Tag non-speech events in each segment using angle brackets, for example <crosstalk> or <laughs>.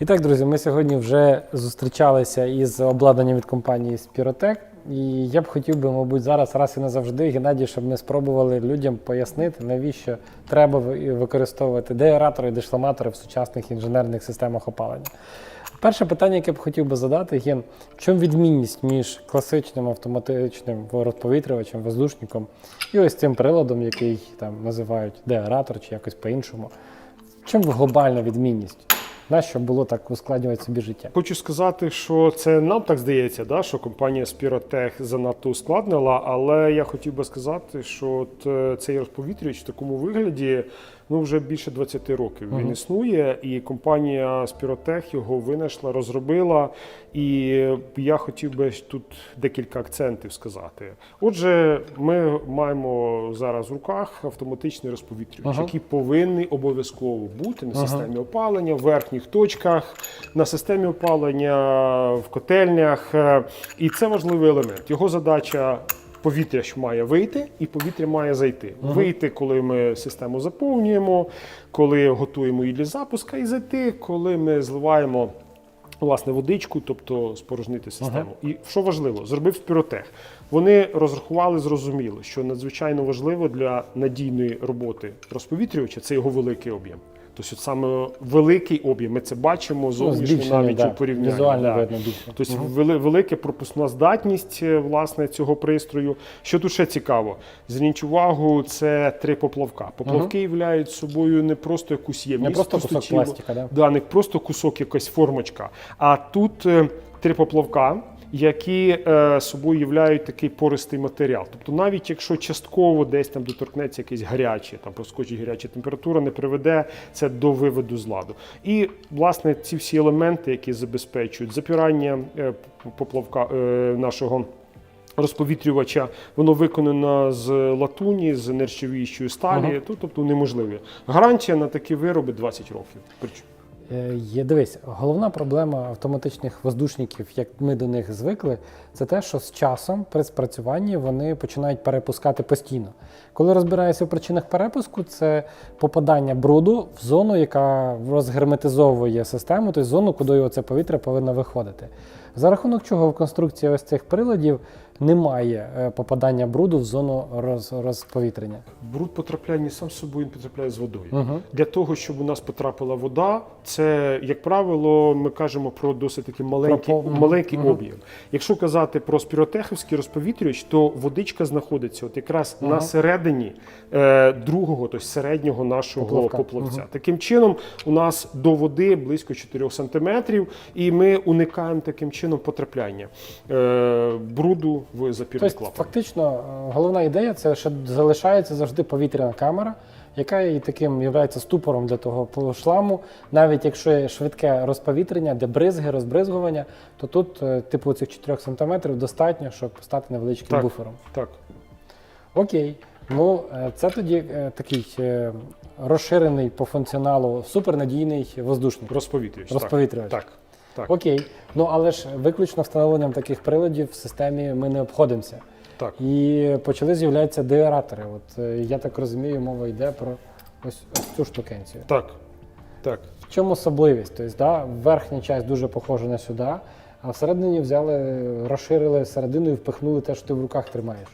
І так, друзі, ми сьогодні вже зустрічалися із обладнанням від компанії Spirotech. І я б хотів би, мабуть, зараз раз і назавжди, Геннадій, щоб ми спробували людям пояснити, навіщо треба використовувати деаератори і дешламатори в сучасних інженерних системах опалення. Перше питання, яке б хотів би задати, Ген, в чому відмінність між класичним автоматичним розповітрювачем, воздушником і ось цим приладом, який там називають деаератор чи якось по-іншому. Чому глобальна відмінність? Нащо було так ускладнювати собі життя? Хочу сказати, що це нам так здається, да, що компанія Spirotech занадто ускладнила, але я хотів би сказати, що е, цей розповітрювач в такому вигляді ну вже більше 20 років він Мгм. існує, і компанія Spirotech його винайшла, розробила. І я хотів би тут декілька акцентів сказати. Отже, ми маємо зараз в руках автоматичний розповітрювач, Ага. який повинний обов'язково бути на системі опалення в верхніх точках, на системі опалення в котельнях. Е, І це важливий елемент. Його задача. Повітря ж має вийти, і повітря має зайти. Ага. Вийти, коли ми систему заповнюємо, коли готуємо її для запуска, і зайти, коли ми зливаємо власне водичку, тобто спорожнити систему. І що важливо, зробив спіротех. Вони розрахували, зрозуміли, що надзвичайно важливо для надійної роботи розповітрювача це його великий об'єм. Тобто, саме великий об'єм, ми це бачимо зовнішньо Ну, навіть да, у порівнянні. Візуально да. видно більше. Тобто вели- велика пропускна здатність е, власне цього пристрою. Що тут ще цікаво? Зверніть увагу, це три поплавка. Поплавки являють собою не просто якусь ємність, Не просто кусок пластика, да? Да, не просто кусок, якась формочка. А тут е, три поплавка, які е, собою являють такий пористий матеріал. Тобто, навіть якщо частково десь там доторкнеться якесь гаряче, там проскочить гаряча температура, не приведе це до виводу з ладу. І власне ці всі елементи, які забезпечують запірання е, поплавка е, нашого. Розповітрювача, воно виконано з латуні, з нержавіючої сталі, Ага. то- тобто неможливе. Гарантія на такі вироби 20 років. Е, Є, дивись, головна проблема автоматичних воздушників, як ми до них звикли, це те, що з часом при спрацюванні вони починають перепускати постійно. Коли розбираєшся в причинах перепуску, це попадання бруду в зону, яка розгерметизовує систему, тобто зону, куди це повітря повинно виходити. За рахунок чого в конструкції ось цих приладів немає е, попадання бруду в зону роз, розповітрення. Бруд потрапляє не сам з собою, він потрапляє з водою. Угу. Для того, щоб у нас потрапила вода, це, як правило, ми кажемо про досить таки маленький, Про маленький Мгм. об'єм. Якщо казати про спіротехівський розповітрювач, то водичка знаходиться от якраз Ага. на середині е, другого, тобто середнього нашого Поплавка. поплавця. Мгм. Таким чином, у нас до води близько 4 сантиметрів, і ми уникаємо таким чином потрапляння е, бруду в запірний Тобто, клапан. фактично, е, головна ідея це що залишається завжди повітряна камера, яка і таким є ступором для того шламу. Навіть якщо є швидке розповітрення, де бризги, розбризгування, то тут, е, типу, цих 4 см достатньо, щоб стати невеличким Так. буфером. Так. Окей. Ну, е, це тоді такий розширений по функціоналу супернадійний воздушник. Розповітрювач. Розповітрювач. Так. Так. Окей. Ну але ж виключно встановленням таких приладів в системі ми не обходимося. Так. І почали з'являтися деаератори. От е, я так розумію, мова йде про ось, ось цю штукенцію. Так. Так. В чому особливість? Тобто, да, верхня частина дуже похожа на сюди, а всередині взяли, розширили середину і впихнули те, що ти в руках тримаєш.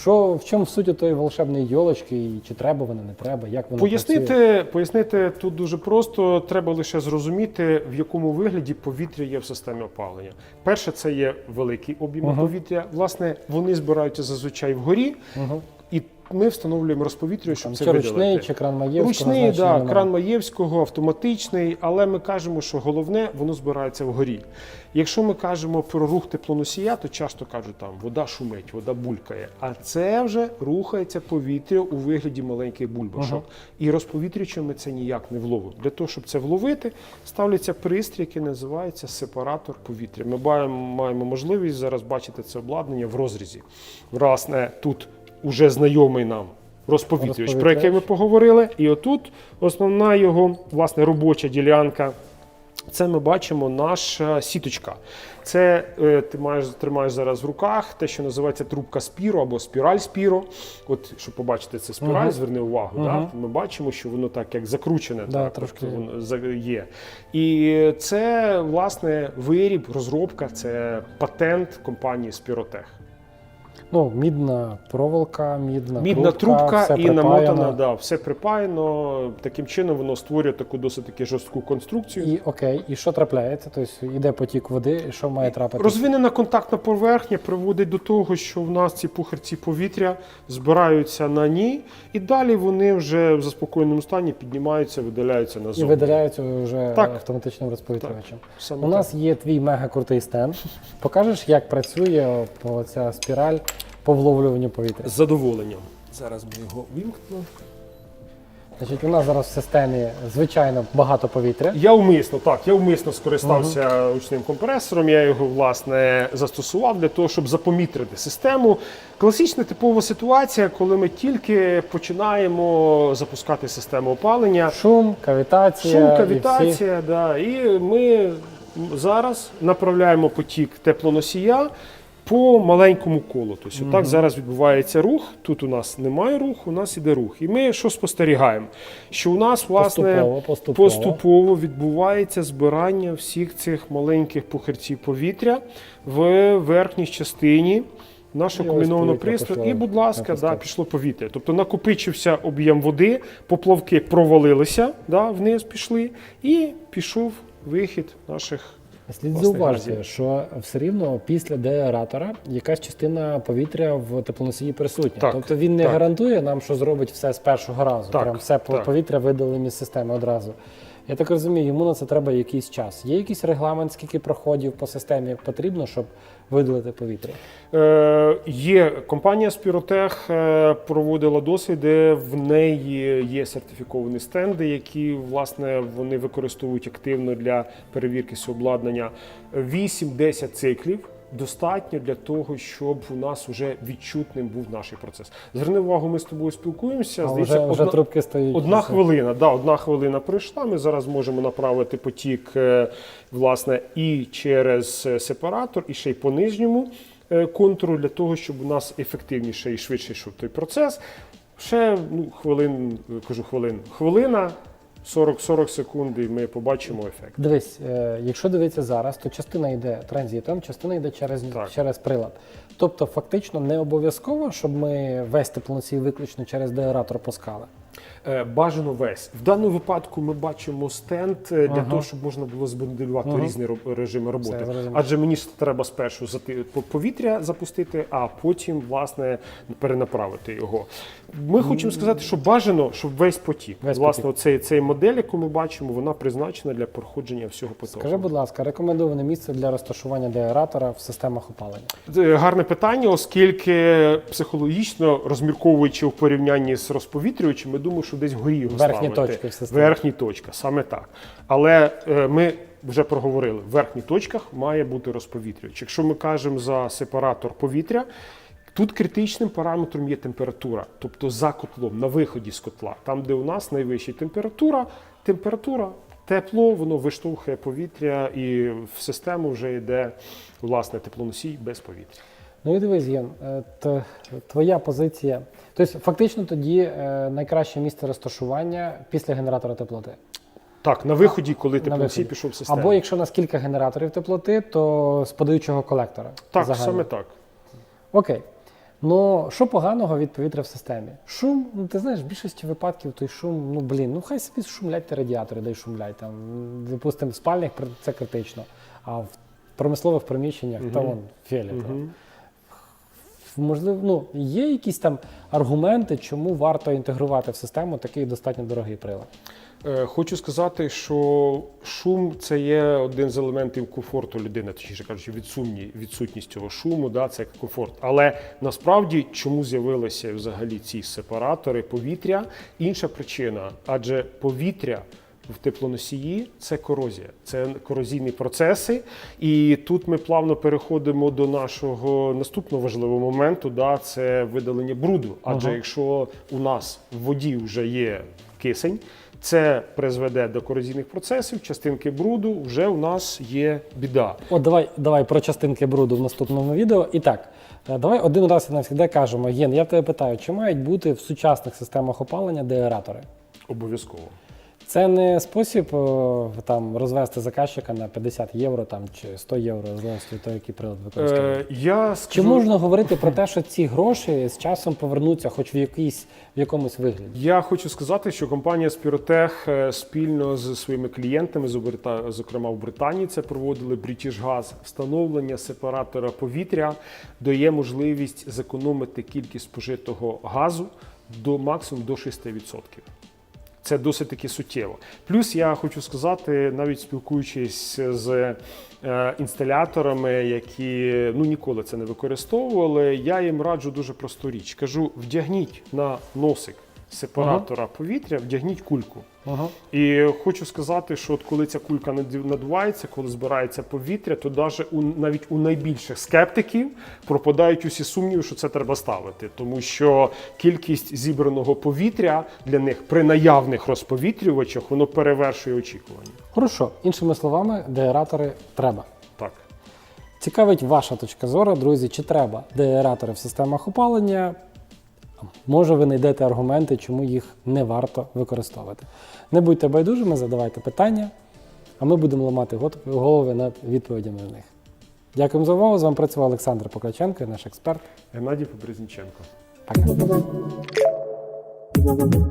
Що в чому суть тої волшебної йолочки, і чи треба вона, не треба, як вона працює? Пояснити, пояснити тут дуже просто. Треба лише зрозуміти, в якому вигляді повітря є в системі опалення. Перше, це є великий об'єм Ага. повітря. Власне, вони збираються зазвичай вгорі, Угу. і ми встановлюємо розповітрювач, щоб це чи видалити. ручний, чи кран Маєвського. Ручний, значення да, немає. кран Маєвського, автоматичний, але ми кажемо, що головне воно збирається вгорі. Якщо ми кажемо про рух теплоносія, то часто кажуть, там вода шумить, вода булькає. А це вже рухається повітря у вигляді маленьких бульбашок. Ага. І розповітрюючи ми це ніяк не вловимо. Для того, щоб це вловити, ставляться пристрій, який називається сепаратор повітря. Ми маємо можливість зараз бачити це обладнання в розрізі. Власне, тут уже знайомий нам розповітрювач, про який ми поговорили. І отут основна його власне робоча ділянка Це ми бачимо наша сіточка. Це е, ти маєш тримаєш зараз в руках те, що називається трубка спіро або спіраль спіро. От щоб побачити це спіраль, Мгм. зверни увагу. Мгм. Да? Ми бачимо, що воно так як закручене, Да, так трошки воно є. І це власне виріб, розробка, це патент компанії Спіротех. Ну, мідна проволока, мідна, Мідна трубка, трубка все і припаяно. намотана, да, все припаяно. Таким чином воно створює таку досить таки жорстку конструкцію. І окей, і що трапляється? Тобто йде потік води, і що має трапитися? Розвинена контактна поверхня приводить до того, що в нас ці пухарці повітря збираються на ній, і далі вони вже в заспокоєному стані піднімаються, видаляються І назовні. видаляються вже Так. автоматичним розповітрювачем. У нас є твій мега крутий стенд. Покажеш, як працює ця спіраль по вловлюванню повітря. з задоволенням. Зараз ми його вимкнемо. Значить, у нас зараз в системі звичайно багато повітря. Я вмисно, так, я вмисно скористався ручним компресором. Я його власне застосував для того, щоб запомітрити систему. Класична типова ситуація, коли ми тільки починаємо запускати систему опалення. Шум, кавітація. Шум, і всі- кавітація, да. і ми зараз направляємо потік теплоносія по маленькому колу. Тобто, так зараз відбувається рух. Тут у нас немає руху, у нас іде рух. І ми що спостерігаємо? Що у нас власне Поступово, поступово. поступово відбувається збирання всіх цих маленьких пухарців повітря в верхній частині. Нашого комбінованого пристрою, і, будь ласка, да, пішло повітря. Тобто накопичився об'єм води, поплавки провалилися, да, вниз пішли, і пішов вихід наших. Слід зауважити, що все рівно після деаератора якась частина повітря в теплоносії присутня. Так, тобто він не так. гарантує нам, що зробить все з першого разу. Так, Прям все так. повітря видалимо із системи одразу. Я так розумію, йому на це треба якийсь час. Є якийсь регламент, скільки проходів по системі потрібно, щоб видалити повітря? Е, є компанія Спіротех е, проводила досліди. В неї є сертифіковані стенди, які власне вони використовують активно для перевірки обладнання. 8-10 циклів. Достатньо для того, щоб у нас вже відчутним був наш процес. Зверни увагу, ми з тобою спілкуємося. А Здається, вже, вже трубки стоять. Одна хвилина, да, одна хвилина пройшла. Ми зараз можемо направити потік е, власне і через е, сепаратор, і ще й по нижньому е, контуру для того, щоб у нас ефективніше і швидше йшов той процес. Ще ну, хвилин, кажу хвилин, хвилина, 40-40 секунд, і ми побачимо ефект. Дивись, е, якщо дивитися зараз, то частина йде транзитом, частина йде через, Так. через прилад. Тобто, фактично не обов'язково, щоб ми весь теплоносій виключно через деаератор пускали. Е, Бажано весь. В даному випадку ми бачимо стенд е, для Ага. того, щоб можна було збоделювати Ага. різні режими роботи. Все. Адже мені треба спершу зати- по- повітря запустити, а потім власне перенаправити його. Ми хочемо сказати, що бажано, щоб весь потік. Весь власне, потік. цей, цей модель, яку ми бачимо, вона призначена для проходження всього потоку. Скажи, будь ласка, рекомендоване місце для розташування деаератора в системах опалення. Це Гарне питання, оскільки психологічно розмірковуючи в порівнянні з розповітрювачем, ми думаємо, що десь вгорі його Верхні ставити. точки в системі. Верхні точка, саме так. Але е, ми вже проговорили, в верхніх точках має бути розповітрювач. Якщо ми кажемо за сепаратор повітря, тут критичним параметром є температура, тобто за котлом, на виході з котла. Там, де у нас найвища температура, температура. Тепло, воно виштовхує повітря, і в систему вже йде власне теплоносій без повітря. Ну і дивись, Єн, е, твоя позиція. Тобто, фактично тоді е, найкраще місце розташування після генератора теплоти. Так, на виході, коли виході. пішов в систему. Або якщо у нас кілька генераторів теплоти, то з подаючого колектора. так, загально. саме так. Окей. Ну, що поганого від повітря в системі? Шум, ну ти знаєш, в більшості випадків той шум, ну блін, ну хай собі шумлять ті радіатори, дай шумлять. Там, допустимо, в спальнях це критично, а в промислових приміщеннях то Мгм. вон фіолетово. Мгм. Можливо, ну, є якісь там аргументи, чому варто інтегрувати в систему такий достатньо дорогий прилад. Е, Хочу сказати, що шум це є один з елементів комфорту людини, точніше кажучи, відсутні, відсутність цього шуму, да, це комфорт. Але насправді чому з'явилися взагалі ці сепаратори повітря? Інша причина, адже повітря. В теплоносії це корозія, це корозійні процеси. І тут ми плавно переходимо до нашого наступного важливого моменту. Да, це видалення бруду. Адже Ага. якщо у нас в воді вже є кисень, Це призведе до корозійних процесів, частинки бруду вже у нас є біда. От давай, давай про частинки бруду в наступному відео. І так, е, давай один раз і навсігда кажемо. Єн, я тебе питаю, чи мають бути в сучасних системах опалення деаератори? Обов'язково. Це не спосіб о, там розвести заказчика на 50 євро там чи 100 євро, в залежності від того, який прилад використовує. Е, я Чи можна говорити про те, що <laughs> ці гроші з часом повернуться, хоч в якийсь в якомусь вигляді? Я хочу сказати, що компанія Спіротех е, спільно з своїми клієнтами, зокрема в Британії, це проводили British Gas, встановлення сепаратора повітря дає можливість зекономити кількість спожитого газу до максимум до 6%. Це досить таки суттєво. Плюс я хочу сказати, навіть спілкуючись з е, інсталяторами, які ну ніколи це не використовували, я їм раджу дуже просту річ. Кажу: вдягніть на носик сепаратора повітря, вдягніть кульку. Ага. І хочу сказати, що от коли ця кулька надувається, коли збирається повітря, то даже у навіть у найбільших скептиків пропадають усі сумніви, що це треба ставити, тому що кількість зібраного повітря для них при наявних розповітрювачах воно перевершує очікування. Хорошо, іншими словами, деаератори треба. Так. Цікавить ваша точка зору, друзі, чи треба деаератори в системах опалення? Може, ви знайдете аргументи, чому їх не варто використовувати. Не будьте байдужими, задавайте питання, а ми будемо ламати голови над відповідями на них. Дякуємо за увагу. З вами працював Олександр Покляченко, наш експерт. Геннадій Побрезніченко. Пока.